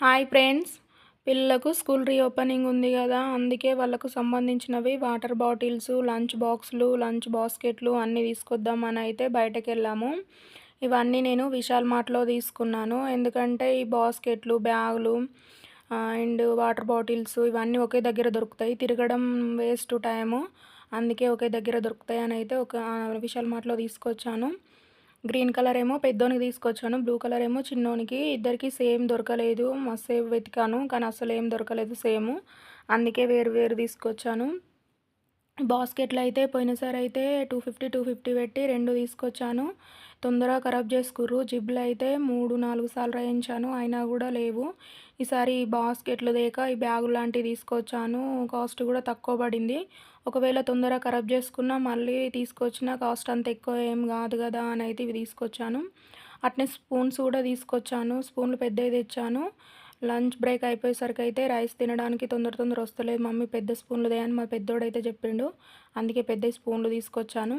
Hi friends. పిల్లలకు school reopening ఉంది కదా అందుకే వాళ్ళకు సంబంధించినవి వాటర్ బాటిల్స్ లంచ్ బాక్స్లు లంచ్ బాస్కెట్లు అన్నీ తీసుకొద్దామని అయితే బయటకు వెళ్ళాము. ఇవన్నీ నేను విశాల్ మార్ట్లో తీసుకున్నాను. ఎందుకంటే ఈ బాస్కెట్లు బ్యాగులు అండ్ వాటర్ బాటిల్స్ ఇవన్నీ ఒకే దగ్గర దొరుకుతాయి. తిరగడం వేస్ట్ టైము. అందుకే ఒకే దగ్గర దొరుకుతాయి అని అయితే ఒక విశాల్ మార్ట్లో తీసుకొచ్చాను. గ్రీన్ కలర్ ఏమో పెద్దోనికి తీసుకొచ్చాను బ్లూ కలర్ ఏమో చిన్నోనికి. ఇద్దరికి సేమ్ దొరకలేదు. మస్తు వెతికాను కానీ అసలు ఏం దొరకలేదు సేమ్. అందుకే వేరు వేరు తీసుకొచ్చాను. బాస్కెట్లు అయితే పోయినసారి అయితే టూ ఫిఫ్టీ టూ ఫిఫ్టీ పెట్టి రెండు తీసుకొచ్చాను. తొందరగా ఖరాబ్ చేసుకుర్రు. జిబ్లు అయితే మూడు నాలుగు సార్లు రాయించాను. అయినా కూడా లేవు. ఈసారి బాస్కెట్లు దేక ఈ బ్యాగు లాంటివి తీసుకొచ్చాను. కాస్ట్ కూడా తక్కువ పడింది. ఒకవేళ తొందరగా ఖరాబ్ చేసుకున్నా మళ్ళీ తీసుకొచ్చిన కాస్ట్ అంత ఎక్కువ ఏం కాదు కదా అని అయితే ఇవి తీసుకొచ్చాను. అట్నే స్పూన్స్ కూడా తీసుకొచ్చాను. స్పూన్లు పెద్దవి తెచ్చాను. లంచ్ బ్రేక్ అయిపోయేసరికి అయితే రైస్ తినడానికి తొందర తొందర వస్తలేదు. మమ్మీ పెద్ద స్పూన్లు దే అని మా పెద్దోడైతే చెప్పిండు. అందుకే పెద్ద స్పూన్లు తీసుకొచ్చాను.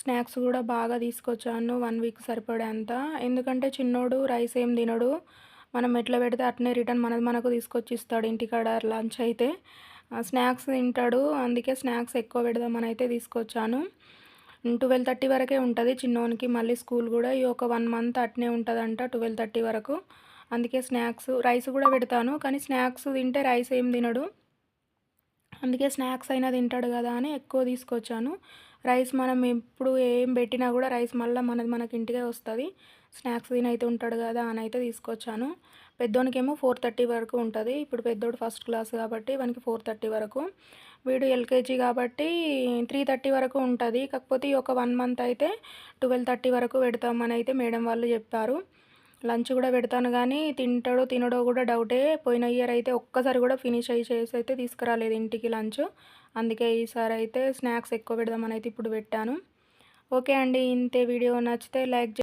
స్నాక్స్ కూడా బాగా తీసుకొచ్చాను. వన్ వీక్ సరిపడేంత. ఎందుకంటే చిన్నోడు రైస్ ఏం తినడు. మనం ఎట్లా పెడితే అట్నే రిటర్న్ మనది మనకు తీసుకొచ్చి ఇస్తాడు ఇంటికాడ లంచ్ అయితే. స్నాక్స్ తింటాడు. అందుకే స్నాక్స్ ఎక్కువ పెడదామని అయితే తీసుకొచ్చాను. ట్వెల్వ్ థర్టీ వరకే ఉంటుంది చిన్నోనికి. మళ్ళీ స్కూల్ కూడా ఈ ఒక వన్ మంత్ అట్నే ఉంటుందంట ట్వెల్వ్ థర్టీ వరకు. అందుకే స్నాక్స్ రైస్ కూడా పెడతాను. కానీ స్నాక్స్ తింటే రైస్ ఏం తినడు. అందుకే స్నాక్స్ అయినా తింటాడు కదా అని ఎక్కువ తీసుకొచ్చాను. రైస్ మనం ఎప్పుడు ఏం పెట్టినా కూడా రైస్ మళ్ళీ మనది మనకి ఇంటికే వస్తుంది. స్నాక్స్ తినైతే ఉంటాడు కదా అని అయితే తీసుకొచ్చాను. పెద్దోనికేమో ఫోర్ థర్టీ వరకు ఉంటుంది. ఇప్పుడు పెద్దోడు ఫస్ట్ క్లాస్ కాబట్టి వానికి ఫోర్ థర్టీ వరకు. వీడు ఎల్కేజీ కాబట్టి త్రీ థర్టీ వరకు ఉంటుంది. కాకపోతే ఒక వన్ మంత్ అయితే ట్వెల్వ్ థర్టీ వరకు పెడతామని అయితే మేడం వాళ్ళు చెప్పారు. లంచ్ కూడా పెడతాను కానీ తింటాడో తినడో కూడా డౌటే. పోయిన ఇయర్ అయితే ఒక్కసారి కూడా ఫినిష్ అయ్యి చేసి అయితే తీసుకురాలేదు ఇంటికి లంచ్. అందుకే ఈసారి అయితే స్నాక్స్ ఎక్కువ పెడదామని అయితే ఇప్పుడు పెట్టాను. ఓకే అండి ఇంతే వీడియో నచ్చితే లైక్